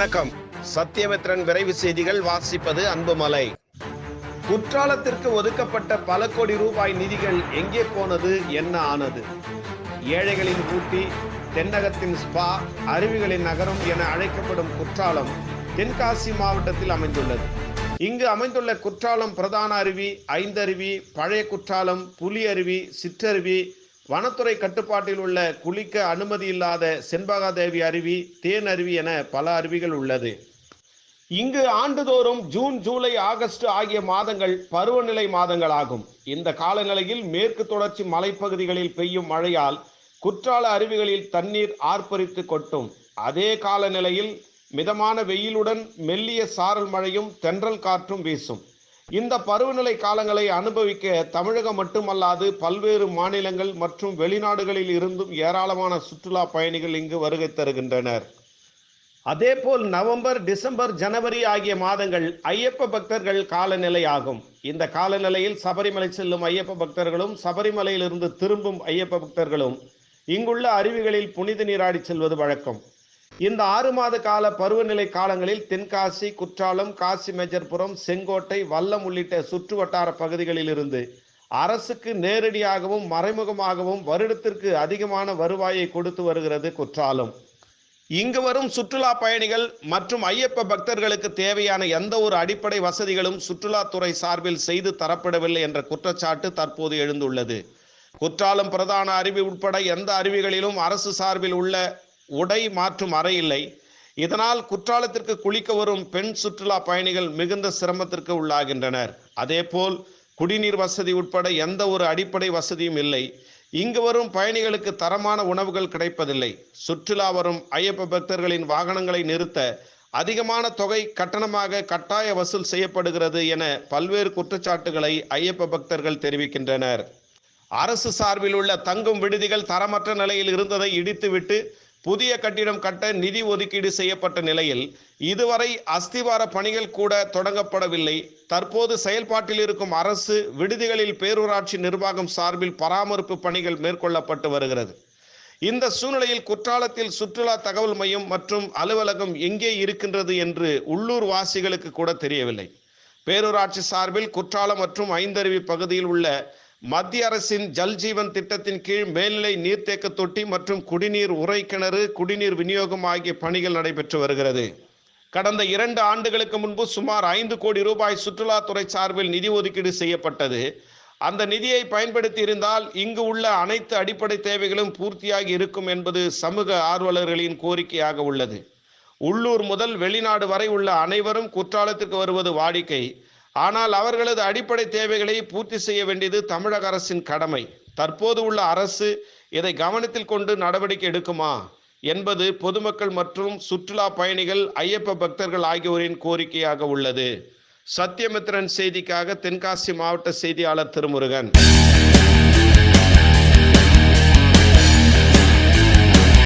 வணக்கம். சத்தியமித்ரன் விரைவு செய்திகள் வாசிப்பது அன்புமலை. குற்றாலத்திற்கு ஒதுக்கப்பட்ட பல கோடி ரூபாய் நிதிகள் எங்கே போனது என்ன ஆனது? ஏழைகளின் ஊட்டி தென்னகத்தின் ஸ்பா அருவிகளின் நகரம் என அழைக்கப்படும் குற்றாலம் தென்காசி மாவட்டத்தில் அமைந்துள்ளது. இங்கு அமைந்துள்ள குற்றாலம் பிரதான அருவி ஐந்தருவி பழைய குற்றாலம் புலி அருவி சிற்றருவி வனத்துறை கட்டுப்பாட்டில் உள்ள குளிக்க அனுமதி இல்லாத செண்பகாதேவி அருவி தேன் அருவி என பல அருவிகள் உள்ளது. இங்கு ஆண்டுதோறும் ஜூன் ஜூலை ஆகஸ்ட் ஆகிய மாதங்கள் பருவநிலை மாதங்கள் ஆகும் இந்த காலநிலையில் மேற்கு தொடர்ச்சி மலைப்பகுதிகளில் பெய்யும் மழையால் குற்றால அருவிகளில் தண்ணீர் ஆர்ப்பரித்து கொட்டும். அதே காலநிலையில் மிதமான வெயிலுடன் மெல்லிய சாரல் மழையும் தென்றல் காற்றும் வீசும். இந்த பருவநிலை காலங்களை அனுபவிக்க தமிழகம் மட்டுமல்லாது பல்வேறு மாநிலங்கள் மற்றும் வெளிநாடுகளில் இருந்தும் ஏராளமான சுற்றுலா பயணிகள் இங்கு வருகை தருகின்றனர். அதேபோல் நவம்பர் டிசம்பர் ஜனவரி ஆகிய மாதங்கள் ஐயப்ப பக்தர்கள் காலநிலை ஆகும் இந்த காலநிலையில் சபரிமலை செல்லும் ஐயப்ப பக்தர்களும் சபரிமலையிலிருந்து திரும்பும் ஐயப்ப பக்தர்களும் இங்குள்ள அருவிகளில் புனித நீராடி செல்வது வழக்கம். இந்த ஆறு மாத கால பருவநிலை காலங்களில் தென்காசி குற்றாலம் காசி மேஜர்புரம் செங்கோட்டை வல்லம் உள்ளிட்ட சுற்று வட்டார பகுதிகளில் இருந்து அரசுக்கு நேரடியாகவும் மறைமுகமாகவும் வருடத்திற்கு அதிகமான வருவாயை கொடுத்து வருகிறது குற்றாலம். இங்கு வரும் சுற்றுலா பயணிகள் மற்றும் ஐயப்ப பக்தர்களுக்கு தேவையான எந்த ஒரு அடிப்படை வசதிகளும் சுற்றுலாத்துறை சார்பில் செய்து தரப்படவில்லை என்ற குற்றச்சாட்டு தற்போது எழுந்துள்ளது. குற்றாலம் பிரதான அருவி உட்பட எந்த அருவிகளிலும் அரசு சார்பில் உள்ள உடை மாற்றும் அறை இல்லை. இதனால் குற்றாலத்திற்கு குளிக்க வரும் பெண் சுற்றுலா பயணிகள் மிகுந்த சிரமத்திற்கு உள்ளாகின்றனர். அதேபோல் குடிநீர் வசதி உட்பட எந்த ஒரு அடிப்படை வசதியும் இல்லை. இங்கு வரும் பயணிகளுக்கு தரமான உணவுகள் கிடைப்பதில்லை. சுற்றுலா வரும் ஐயப்ப பக்தர்களின் வாகனங்களை நிறுத்த அதிகமான தொகை கட்டணமாக கட்டாய வசூல் செய்யப்படுகிறது என பல்வேறு குற்றச்சாட்டுகளை ஐயப்ப பக்தர்கள் தெரிவிக்கின்றனர். அரசு சார்பில் உள்ள தங்கும் விடுதிகள் தரமற்ற நிலையில் இருந்ததை இடித்துவிட்டு புதிய கட்டிடம் கட்ட நிதி ஒதுக்கீடு செய்யப்பட்ட நிலையில் இதுவரை அஸ்திவார பணிகள் கூட தொடங்கப்படவில்லை. தற்போது செயல்பாட்டில் இருக்கும் அரசு விடுதிகளில் பேரூராட்சி நிர்வாகம் சார்பில் பராமரிப்பு பணிகள் மேற்கொள்ளப்பட்டு வருகிறது. இந்த சூழ்நிலையில் குற்றாலத்தில் சுற்றுலா தகவல் மையம் மற்றும் அலுவலகம் எங்கே இருக்கின்றது என்று உள்ளூர் வாசிகளுக்கு கூட தெரியவில்லை. பேரூராட்சி சார்பில் குற்றாலம் மற்றும் ஐந்தருவி பகுதியில் உள்ள மத்திய அரசின் ஜல் ஜீவன் திட்டத்தின் கீழ் மேல்நிலை நீர்த்தேக்க தொட்டி மற்றும் குடிநீர் உரைக்கிணறு குடிநீர் விநியோகம் ஆகிய பணிகள் நடைபெற்று வருகிறது. கடந்த இரண்டு ஆண்டுகளுக்கு முன்பு சுமார் ஐந்து கோடி ரூபாய் சுற்றுலாத்துறை சார்பில் நிதி ஒதுக்கீடு செய்யப்பட்டது. அந்த நிதியை பயன்படுத்தி இருந்தால் இங்கு உள்ள அனைத்து அடிப்படை தேவைகளும் பூர்த்தியாகி இருக்கும் என்பது சமூக ஆர்வலர்களின் கோரிக்கையாக உள்ளது. உள்ளூர் முதல் வெளிநாடு வரை உள்ள அனைவரும் குற்றாலத்திற்கு வருவது வாடிக்கை. ஆனால் அவர்களது அடிப்படை தேவைகளை பூர்த்தி செய்ய வேண்டியது தமிழக அரசின் கடமை. தற்போது உள்ள அரசு இதை கவனத்தில் கொண்டு நடவடிக்கை எடுக்குமா என்பது பொதுமக்கள் மற்றும் சுற்றுலா பயணிகள் ஐயப்ப பக்தர்கள் ஆகியோரின் கோரிக்கையாக உள்ளது. சத்தியமித்ரன் செய்திக்காக தென்காசி மாவட்ட செய்தியாளர் திருமுருகன்.